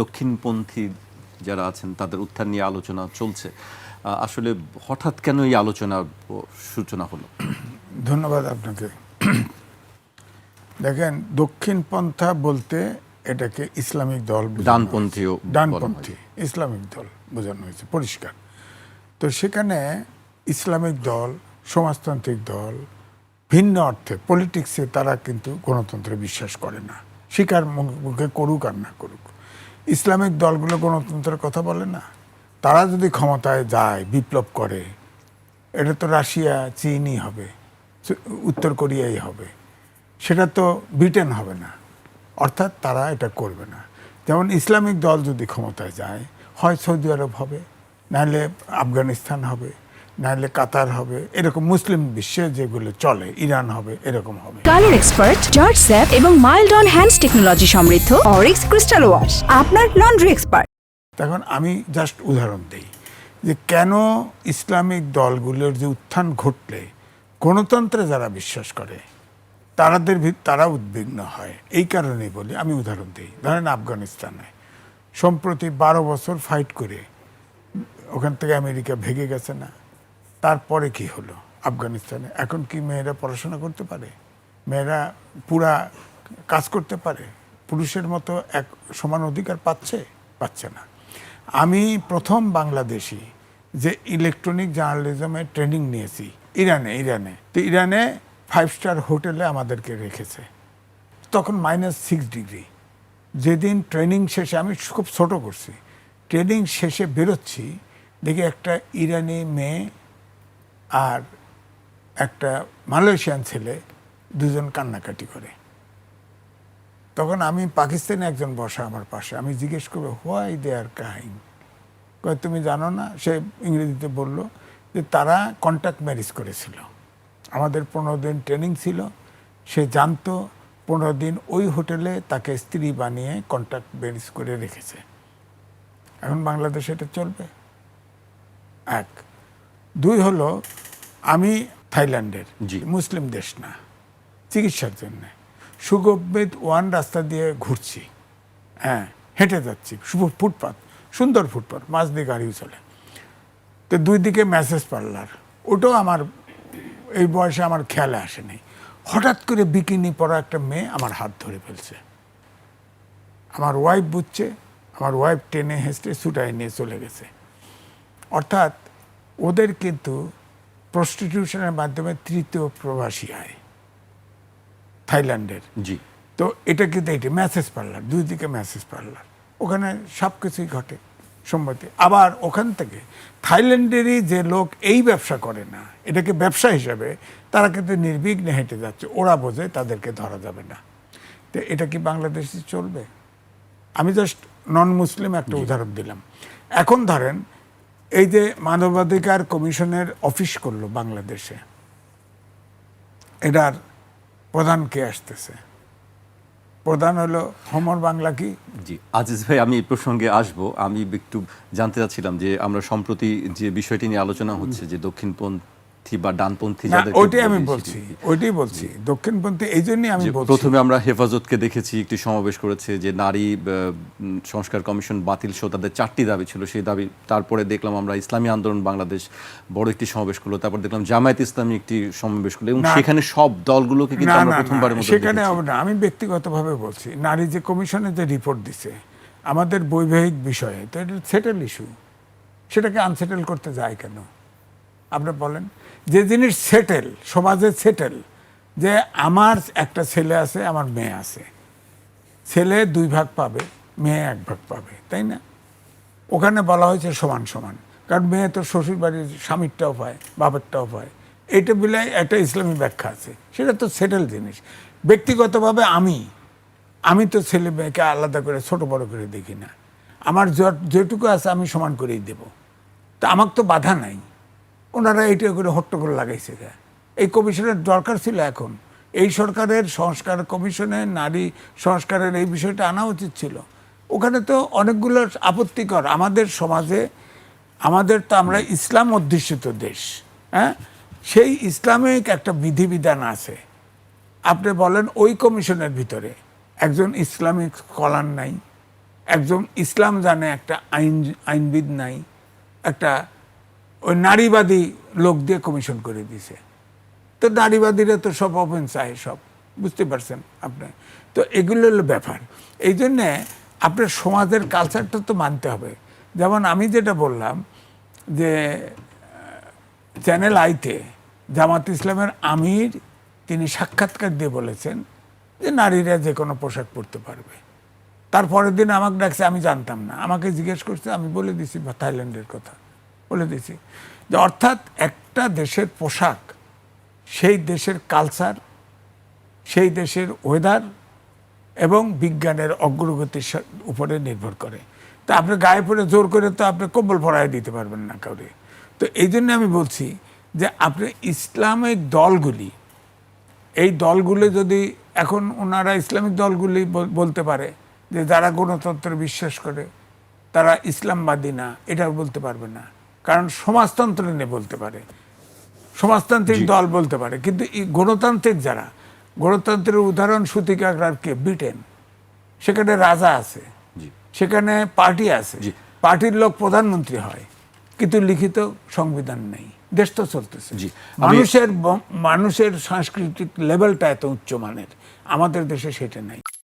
দক্ষিণপন্থী যারা আছেন তাদের উত্থান নিয়ে আলোচনা চলছে। আসলে হঠাৎ কেন এই আলোচনা সূচনা হলো? ধন্যবাদ আপনাকে। দেখেন দক্ষিণপন্থা বলতে এটাকে ইসলামিক দল ডানপন্থীও হয়েছে। ডানপন্থী ইসলামিক দল বোঝানো হয়েছে পরিষ্কার। তো সেখানে ইসলামিক দল সমাজতান্ত্রিক দল ভিন্ন অর্থে পলিটিক্সে তারা কিন্তু গণতন্ত্রে বিশ্বাস করে না। শিকার মুখে করুক আর না করুক। ইসলামিক দলগুলো গণতন্ত্রের কথা বলে না। তারা যদি ক্ষমতায় যায়, বিপ্লব করে, এটা তো রাশিয়া, চীনই হবে উত্তর কোরিয়াই হবে। সেটা তো ব্রিটেন হবে না। অর্থাৎ তারা এটা করবে না। যেমন ইসলামিক দল যদি ক্ষমতায় যায়, হয় সৌদি আরব হবে, নাহলে আফগানিস্তান হবে। নাহলে কাতার হবে। এরকম মুসলিম বিশ্বে যেগুলো চলে ইরান হবে এরকম হবে। কালার এক্সপার্ট জর্জ স্যাপ এবং মাইল্ড অন হ্যান্ডস টেকনোলজি সমৃদ্ধ অরিক্স ক্রিস্টাল ওয়াশ আপনার লন্ড্রি এক্সপার্ট। তখন আমি জাস্ট উদাহরণ দিই যে কেন ইসলামিক দলগুলোর যে উত্থান ঘটলে গণতন্ত্রে যারা বিশ্বাস করে তারাদের ভিত- তারা উদ্বিগ্ন হয়। এই কারণেই বলি আমি উদাহরণ দিই। ধরেন আফগানিস্তানে সম্প্রতি বারো বছর ফাইট করে ওখান থেকে আমেরিকা ভেগে গেছে না? তারপরে কি হলো আফগানিস্তানে? এখন কি মেয়েরা পড়াশোনা করতে পারে? মেয়েরা পুরা কাজ করতে পারে? পুরুষের মতো এক সমান অধিকার পাচ্ছে? পাচ্ছে না। আমি প্রথম বাংলাদেশি যে ইলেকট্রনিক জার্নালিজমে ট্রেনিং নিয়েছি ইরানে ইরানে। তো ইরানে ফাইভ স্টার হোটেলে আমাদেরকে রেখেছে। তখন মাইনাস সিক্স ডিগ্রি যেদিন ট্রেনিং শেষে আমি খুব ছোট করছি। ট্রেনিং শেষে বেরোচ্ছি, দেখি একটা ইরানি মেয়ে আর একটা মালয়েশিয়ান ছেলে দুজন কান্নাকাটি করে। তখন আমি পাকিস্তানি একজন বসা আমার পাশে। আমি জিজ্ঞেস করব, হোয়াই দে আর কাহিং তুমি জানো না? সে ইংরেজিতে বলল যে, তারা কন্ট্যাক্ট ম্যারেজ করেছিল। আমাদের পনেরো দিন ট্রেনিং ছিল। সে জানতো পনেরো দিন ওই হোটেলে তাকে স্ত্রী বানিয়ে কন্ট্যাক্ট ম্যারেজ করে রেখেছে। এখন বাংলাদেশে এটা চলবে? এক। দুই হলো আমি থাইল্যান্ডের। মুসলিম দেশ না চিকিৎসার জন্য। সুগম্বিত ওয়ান রাস্তা দিয়ে ঘুরছি হ্যাঁ হেঁটে যাচ্ছি শুভ ফুটপাত সুন্দর ফুটপাথ মাঝ দিয়ে গাড়িও চলে। তো দুই দিকে মেসেজ পার্লার ওটাও আমার এই বয়সে আমার খেয়ালে আসেনি। হঠাৎ করে বিকিনি পরা একটা মেয়ে আমার হাত ধরে ফেলছে। আমার ওয়াইফ বুঝছে আমার ওয়াইফ টেনে হেসটে ছুটাই নিয়ে চলে গেছে। অর্থাৎ ওদের কিন্তু প্রস্টিটিউশনের মাধ্যমে তৃতীয় প্রবাসী আয় থাইল্যান্ডের। জি। তো এটা কিন্তু এইটা মেসেজ পার্লার দুই দিকে মেসেজ পার্লার ওখানে সব কিছুই ঘটে সম্মতি। আবার ওখান থেকে থাইল্যান্ডেরই যে লোক এই ব্যবসা করে না এটাকে ব্যবসা হিসাবে তারা কিন্তু নির্বিঘ্নে হেঁটে যাচ্ছে। ওরা বোঝে তাদেরকে ধরা যাবে না। তো এটা কি বাংলাদেশে চলবে? আমি জাস্ট নন মুসলিম একটা উদাহরণ দিলাম। এখন ধরেন এই যে মানবাধিকার কমিশনের অফিস করল বাংলাদেশে, এটার প্রধান কে আসতেছে? প্রধান হলো হোমর বাংলা কি? জি, আজিজ ভাই, আমি এই প্রসঙ্গে আসব। আমি একটু জানতে চাচ্ছিলাম যে আমরা সম্প্রতি যে বিষয়টি নিয়ে আলোচনা হচ্ছে, যে দক্ষিণপন্থী বা ডানপন্থী না যাদেরকে ওইটাই আমি বলছি। ওইটাই বলছি। দক্ষিণপন্থী এই জন্যই আমি বলছি। প্রথমে আমরা হেফাজতকে দেখেছি একটি সমাবেশ করেছে যে নারী সংস্কার কমিশন বাতিল সহ তাদের চারটি দাবি ছিল। সেই দাবি তারপরে দেখলাম আমরা ইসলামী আন্দোলন বাংলাদেশ বড় একটি সমাবেশ করল। তারপর দেখলাম জামায়াত ইসলামী একটি সমাবেশ করল। এবং সেখানে সব দলগুলোকে কিন্তু আমরা প্রথমবারের মতো সেখানে আমি ব্যক্তিগতভাবে বলছি নারী যে কমিশনে যে রিপোর্ট দিছে আমাদের বৈবাহিক বিষয়ে তো এটা সেটেল ইস্যু সেটাকে আনসেটেল করতে যায় কেন? আপনি বলেন, যে জিনিস সেটেল সমাজে সেটেল যে আমার একটা ছেলে আছে, আমার মেয়ে আছে। ছেলে দুই ভাগ পাবে, মেয়ে এক ভাগ পাবে, তাই না? ওখানে বলা হয়েছে সমান সমান, কারণ মেয়ে তো শ্বশুর বাড়ির স্বামীরটাও পায়, বাপেরটাও পায়। এইটা বলে একটা ইসলামী ব্যাখ্যা আছে, সেটা তো সেটেল জিনিস। ব্যক্তিগতভাবে আমি আমি তো ছেলে মেয়েকে আলাদা করে, ছোট বড় করে দেখি না। আমার যেটুকু আছে আমি সমান করেই দেব। তা আমার তো বাধা নাই। ওনারা এইটা করে হট্টগোল লাগাইছে। এই কমিশনের দরকার ছিল এখন। এই সরকারের সংস্কার কমিশনে নারী সংস্কারের এই বিষয়টা আনা উচিত ছিল। ওখানে তো অনেকগুলো আপত্তিকর। আমাদের সমাজে, আমাদের তো আমরা ইসলাম অধ্যুষিত দেশ হ্যাঁ? সেই ইসলামিক একটা বিধিবিধান আছে। আপনি বলেন ওই কমিশনের ভিতরে একজন ইসলামিক স্কলার নাই, একজন ইসলাম জানে একটা আইন, আইনবিদ নাই, একটা নারীবাদী লোক দিয়ে কমিশন করে দিছে। তো নারীবাদীরা তো সব ওপেন চায় সব, বুঝতে পারছেন আপনি? তো এগুলো হলো ব্যাপার। এই জন্যে আপনার সমাজের কালচারটা তো মানতে হবে। যেমন আমি যেটা বললাম যে চ্যানেল আইতে জামাত ইসলামের আমির তিনি সাক্ষাৎকার দিয়ে বলেছেন যে নারীরা যে কোনো পোশাক পরতে পারবে। তারপরের দিন আমাকে ডাকছে, আমি জানতাম না। আমাকে জিজ্ঞেস করছে, আমি বলে দিছি থাইল্যান্ডের কথা। বলে দিছি যে অর্থাৎ একটা দেশের পোশাক, সেই দেশের কালচার সেই দেশের ওয়েদার এবং বিজ্ঞানের অগ্রগতির উপরে নির্ভর করে। তা আপনি গায়ে পরে জোর করে তো আপনি কম্বল পরায় দিতে পারবেন না কাউরে। তো এই জন্য আমি বলছি যে আপনি ইসলামিক দলগুলি, এই দলগুলো যদি এখন ওনারা ইসলামিক দলগুলি বলতে পারে যে যারা গণতন্ত্রে বিশ্বাস করে, তারা ইসলামবাদী না, এটা বলতে পারবে না। কারণ সমাজতন্ত্র নিয়ে বলতে পারে। সমাজতান্ত্রিক দল বলতে পারে। কিন্তু এই গণতান্ত্রিক যারা গণতন্ত্রের উদাহরণ সুতিকাগ্রার কে? ব্রিটেন। সেখানে রাজা আছে। সেখানে পার্টি আছে। পার্টির লোক প্রধানমন্ত্রী হয়। কিন্তু লিখিত সংবিধান নেই। দেশ তো চলতেছে। জি, মানুষের মানুষের সাংস্কৃতিক লেভেলটা এত উচ্চমানের আমাদের দেশে সেটা নাই।